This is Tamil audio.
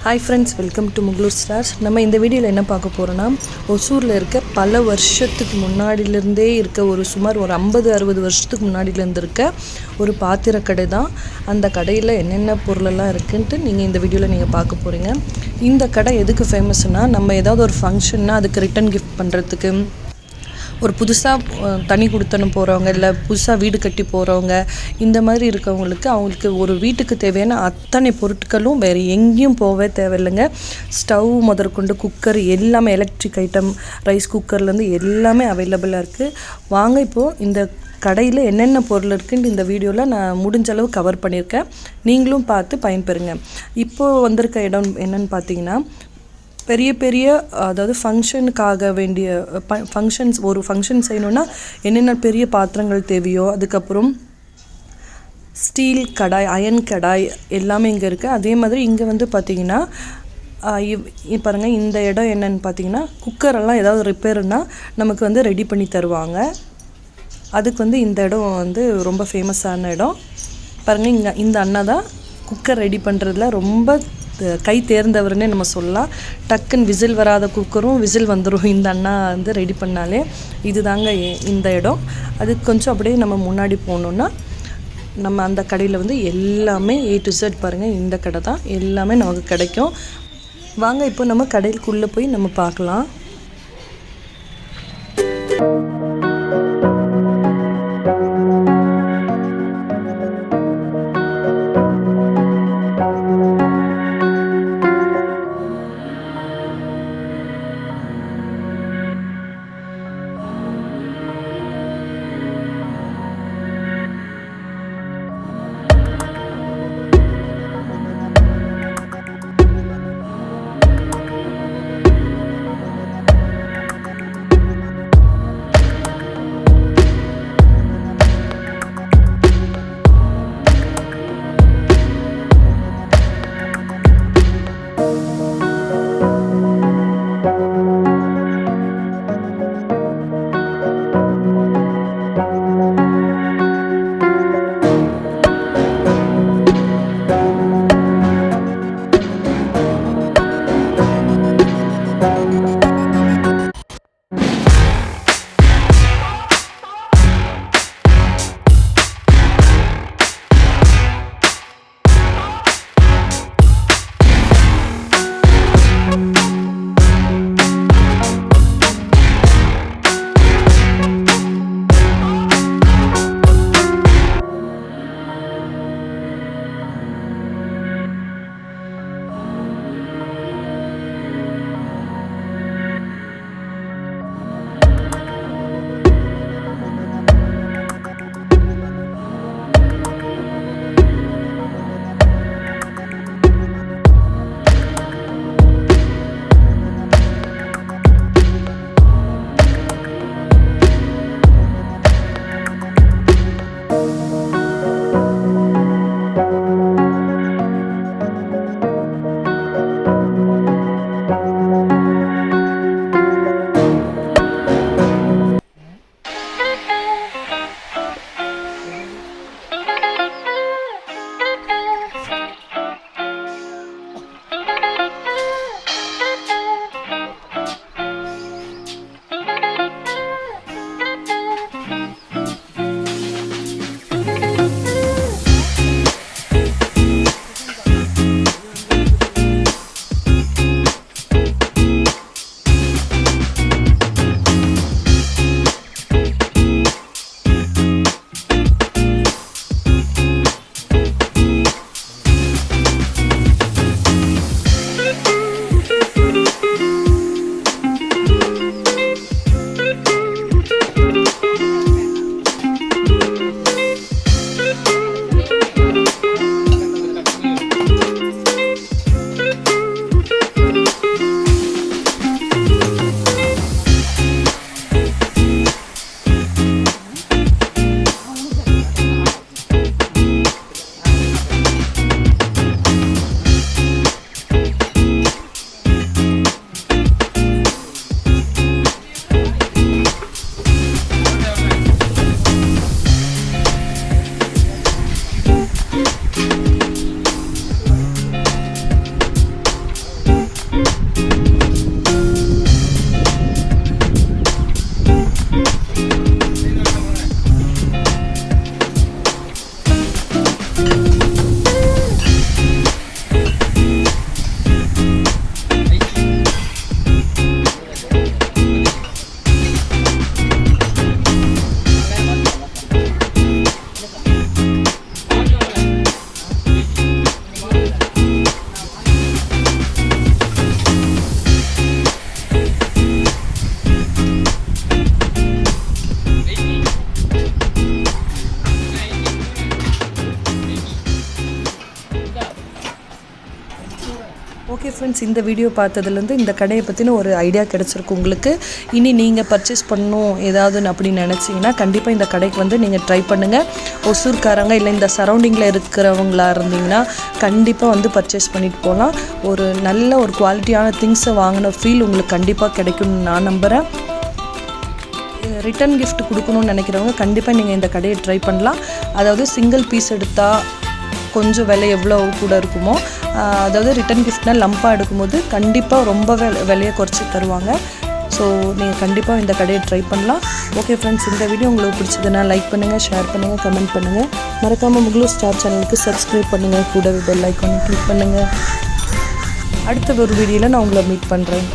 Hi friends welcome to Mugalur stars நம்ம இந்த வீடியோவில் என்ன பார்க்க போகிறோன்னா ஒசூரில் இருக்க பல வருஷத்துக்கு முன்னாடியிலேருந்தே இருக்க ஒரு சுமார் ஒரு ஐம்பது அறுபது வருஷத்துக்கு முன்னாடியிலேருந்து இருக்க ஒரு பாத்திர கடை தான். அந்த கடையில் என்னென்ன பொருளெல்லாம் இருக்குன்ட்டு நீங்கள் இந்த வீடியோவில் நீங்கள் பார்க்க போகிறீங்க இந்த கடை எதுக்கு ஃபேமஸ்னால் நம்ம ஏதாவது ஒரு ஃபங்க்ஷன்னா அதுக்கு ரிட்டன் கிஃப்ட் பண்ணுறதுக்கு ஒரு புதுசாக தனி கொடுத்தனு போகிறவங்க இல்லை புதுசாக வீடு கட்டி போகிறவங்க இந்த மாதிரி இருக்கவங்களுக்கு அவங்களுக்கு ஒரு வீட்டுக்கு தேவையான அத்தனை பொருட்களும் வேறு எங்கேயும் போகவே தேவையில்லைங்க. ஸ்டவ் முதற்கொண்டு குக்கர் எல்லாமே எலக்ட்ரிக் ஐட்டம் ரைஸ் குக்கர்லேருந்து எல்லாமே அவைலபிளாக இருக்குது வாங்க இப்போது இந்த கடையில் என்னென்ன பொருள் இருக்குன்னு இந்த வீடியோவில் நான் முடிஞ்ச அளவு கவர் பண்ணியிருக்கேன். நீங்களும் பார்த்து பயன்பெறுங்க. இப்போது வந்திருக்க இடம் என்னன்னு பார்த்தீங்கன்னா பெரிய பெரிய அதாவது ஃபங்க்ஷனுக்காக வேண்டிய ஃபங்க்ஷன்ஸ் ஒரு ஃபங்க்ஷன் செய்யணுன்னா என்னென்ன பெரிய பாத்திரங்கள் தேவையோ அதுக்கப்புறம் ஸ்டீல் கடாய் அயன் கடாய் எல்லாமே இங்கே இருக்குது அதே மாதிரி இங்கே வந்து பார்த்திங்கன்னா பாருங்கள் இந்த இடம் என்னன்னு பார்த்தீங்கன்னா குக்கரெல்லாம் ஏதாவது ரிப்பேர்னால் நமக்கு வந்து ரெடி பண்ணி தருவாங்க. அதுக்கு வந்து இந்த இடம் வந்து ரொம்ப ஃபேமஸான இடம். பாருங்கள் இங்கே இந்த அண்ணா தான் குக்கர் ரெடி பண்ணுறதுல ரொம்ப கை தேர்ந்தவர்னே நம்ம சொல்லலாம். டக்குன்னு விசில் வராத குக்கரும் விசில் வந்துடும் இந்த அண்ணா வந்து ரெடி பண்ணாலே இது தாங்க இந்த இடம். அதுக்கு கொஞ்சம் அப்படியே நம்ம முன்னாடி போனோன்னா நம்ம அந்த கடையில் வந்து எல்லாமே ஏ டு செட் பாருங்கள் இந்த கடை தான். எல்லாமே நமக்கு கிடைக்கும். வாங்க இப்போ நம்ம கடைக்குள்ளே போய் நம்ம பார்க்கலாம். ஃப்ரெண்ட்ஸ் இந்த வீடியோ பார்த்ததுலேருந்து இந்த கடையை பற்றின ஒரு ஐடியா கிடச்சிருக்கு உங்களுக்கு. இனி நீங்கள் பர்ச்சேஸ் பண்ணணும் ஏதாவது அப்படின்னு நினச்சிங்கன்னா கண்டிப்பாக இந்த கடைக்கு வந்து நீங்கள் ட்ரை பண்ணுங்கள் ஒசூர்காரங்க இல்லை இந்த சரௌண்டிங்கில் இருக்கிறவங்களா இருந்தீங்கன்னா கண்டிப்பாக வந்து பர்ச்சேஸ் பண்ணிட்டு போகலாம் ஒரு நல்ல ஒரு குவாலிட்டியான திங்ஸை வாங்கின ஃபீல் உங்களுக்கு கண்டிப்பாக கிடைக்கும்னு நான் நம்புகிறேன் ரிட்டன் கிஃப்ட் கொடுக்கணும்னு நினைக்கிறவங்க கண்டிப்பாக நீங்கள் இந்த கடையை ட்ரை பண்ணலாம். அதாவது சிங்கிள் பீஸ் எடுத்தால் கொஞ்சம் விலை எவ்வளோ கூட இருக்குமோ அதாவது ரிட்டன் கிஃப்ட்னா லம்பாக எடுக்கும்போது கண்டிப்பாக ரொம்ப விலையை குறைச்சி தருவாங்க. ஸோ நீங்கள் கண்டிப்பாக இந்த கடையை ட்ரை பண்ணலாம். ஓகே ஃப்ரெண்ட்ஸ் இந்த வீடியோ உங்களுக்கு பிடிச்சதுன்னா லைக் பண்ணுங்கள் ஷேர் பண்ணுங்கள் கமெண்ட் பண்ணுங்கள் மறக்காமல் முகுலூர் ஸ்டார் சேனலுக்கு சப்ஸ்கிரைப் பண்ணுங்கள் கூடவே பெல் ஐக்கானை கிளிக் பண்ணுங்கள் அடுத்த ஒரு வீடியோவில் நான் உங்களை மீட் பண்ணுறேன்